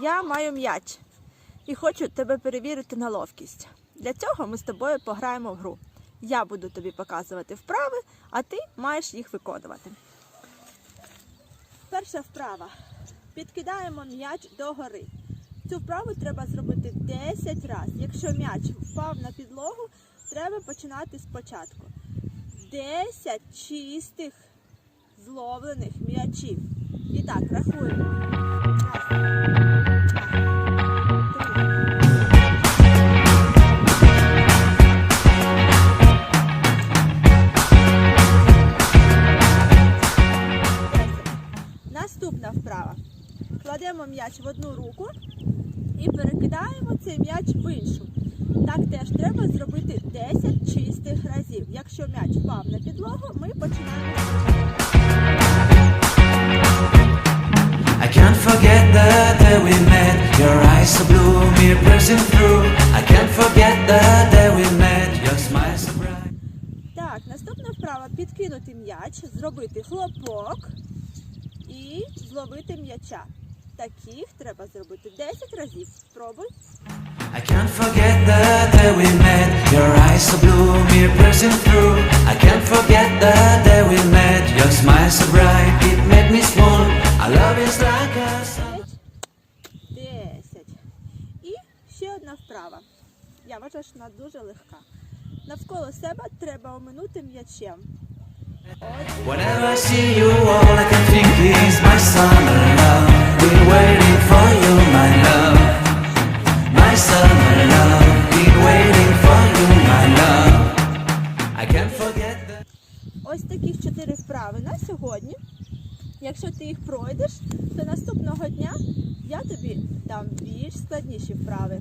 Я маю м'яч і хочу тебе перевірити на ловкість. Для цього ми з тобою пограємо в гру. Я буду тобі показувати вправи, а ти маєш їх виконувати. Перша вправа. Підкидаємо м'яч догори. Цю вправу треба зробити 10 разів. Якщо м'яч впав на підлогу, треба починати спочатку. 10 чистих зловлених м'ячів. І так, рахуємо. Вправа. Кладемо м'яч в одну руку і перекидаємо цей м'яч в іншу. Так теж треба зробити 10 чистих разів. Якщо м'яч впав на підлогу, ми починаємо. I can't forget the day we met. Your eyes so blue, me piercing through. I can't forget the day we met. Your smile so bright. Так, наступна вправа підкинути м'яч, зробити хлопок зловити м'яча. Таких треба зробити 10 разів. Спробуй. I can't forget the day we met. Your eyes so blue, me piercing through. I can't forget the day we met. Your smile so bright, it made me swoon. Our love is like a sun. 10. І ще одна вправа. Я вважаю, що вона дуже легка. Навколо себе треба оминути м'ячем. Whenever I see you, all I can Ось таких чотири вправи на сьогодні. Якщо ти їх пройдеш, то наступного дня я тобі дам більш складніші вправи.